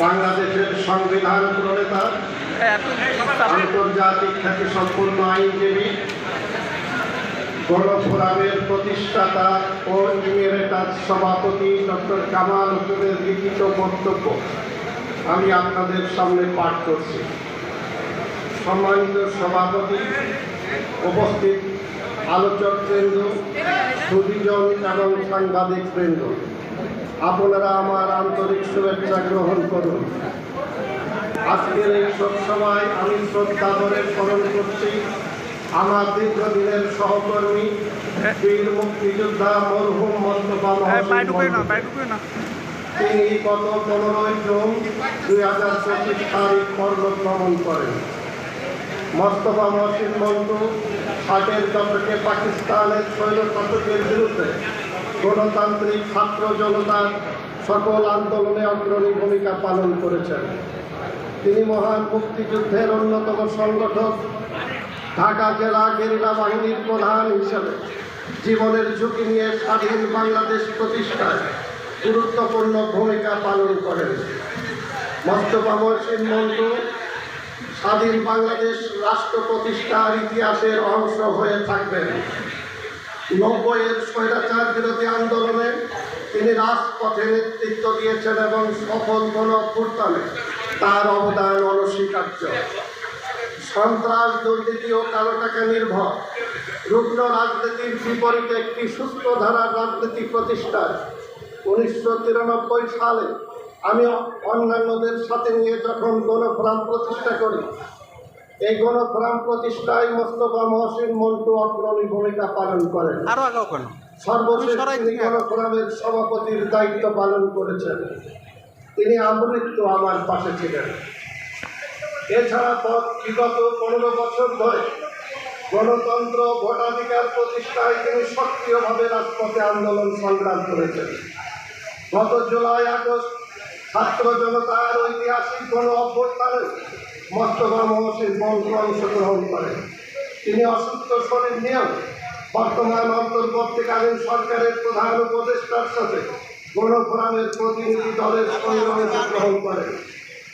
বাংলাদেশের সংবিধান প্রণেতা আন্তর্জাতিক খ্যাতি সম্পূর্ণ আইনজীবী গণফোরামের প্রতিষ্ঠাতা ও ইমেরেটাস সভাপতি ডক্টর কামাল হোসেনের লিখিত বক্তব্য আমি আপনাদের সামনে পাঠ করছি। সম্মানিত সভাপতি উপস্থিত আলোচক বৃন্দ সুদীজন এবং সাংবাদিক বৃন্দ আপনারা আমার আন্তরিক শুভেচ্ছা গ্রহণ করুন। আজকের এই সবসময় আমি শ্রদ্ধা করে স্মরণ করছি আমার দীর্ঘদিনের সহকর্মী বীর মুক্তিযোদ্ধা মরহুম মোস্তফা তিনি গত পনেরোই জুন দুই হাজার পঁচিশ তারিখ কর্মভ্রমণ করেন। মস্তফা মহসিন মন্টু ষাটের দশকে পাকিস্তানের শৈল শাসকের বিরুদ্ধে গণতান্ত্রিক ছাত্র জনতার সকল আন্দোলনে অগ্রণী ভূমিকা পালন করেছেন। তিনি মহান মুক্তিযুদ্ধের অন্যতম সংগঠক, ঢাকা জেলা গেরিলা বাহিনীর প্রধান হিসেবে জীবনের ঝুঁকি নিয়ে স্বাধীন বাংলাদেশ প্রতিষ্ঠায় গুরুত্বপূর্ণ ভূমিকা পালন করেন। মোস্তফা মহসিন মন্টু স্বাধীন বাংলাদেশ রাষ্ট্র প্রতিষ্ঠার ইতিহাসের অংশ হয়ে থাকবেন। নব্বইয়ের স্বৈরাচার বিরোধী আন্দোলনে তিনি রাজপথে নেতৃত্ব দিয়েছেন এবং সফল গণ অভ্যুত্থানে তার অবদান অনস্বীকার্য। সন্ত্রাস, দুর্নীতি ও কালো টাকা নির্ভর। রুগ্ন রাজনীতির বিপরীতে একটি সুস্থ ধারার রাজনীতি প্রতিষ্ঠায় উনিশশো তিরানব্বই সালে আমি অন্যান্যদের সাথে নিয়ে যখন গণফোরাম প্রতিষ্ঠা করি এই গণফোরাম প্রতিষ্ঠায় মোস্তফা মহসিন মন্টু অগ্রণী ভূমিকা পালন করেন। আরও আগাও কেন সর্বশেষ তিনি। গণফোরামের সভাপতির দায়িত্ব পালন করেছেন। তিনি আমৃত্যু আমার পাশে ছিলেন। এছাড়া বিগত পনেরো বছর ধরে গণতন্ত্র ভোটাধিকার প্রতিষ্ঠায় তিনি সক্রিয়ভাবে রাজপথে আন্দোলন সংগ্রাম করেছেন। গত জুলাই আগস্ট ছাত্র জনতার ঐতিহাসিক গণ অভ্যুত্থানে মোস্তফা মহসিন মন্ত্র অংশগ্রহণ করেন তিনি অসুস্থ শরীর নিয়েও বর্তমান অন্তর্বর্তীকালীন সরকারের প্রধান উপদেষ্টার সাথে গণফোরামের প্রতিনিধি দলের সঙ্গে অংশগ্রহণ করেন।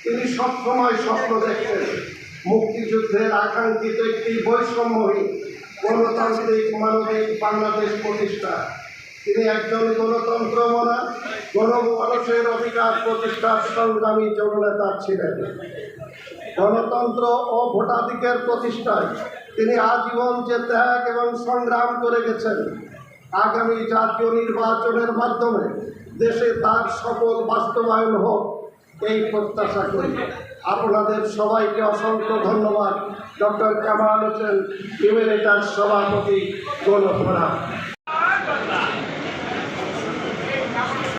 তিনি সবসময় স্বপ্ন দেখতেন, মুক্তিযুদ্ধের আকাঙ্ক্ষিত একটি বৈষম্যহীন, গণতান্ত্রিক মানবিক বাংলাদেশ প্রতিষ্ঠা। তিনি একজন গণতন্ত্র মনা গণমানুষের অধিকার প্রতিষ্ঠার সংগ্রামী জননেতা ছিলেন। গণতন্ত্র ও ভোটাধিকার প্রতিষ্ঠায় তিনি আজীবন যে ত্যাগ এবং সংগ্রাম করে গেছেন, আগামী জাতীয় নির্বাচনের মাধ্যমে দেশে তার সকল বাস্তবায়ন হোক, এই প্রত্যাশা করি। আপনাদের সবাইকে অসংখ্য ধন্যবাদ। ডক্টর কামাল হোসেন ইউনিটার সভাপতি গণফোরাম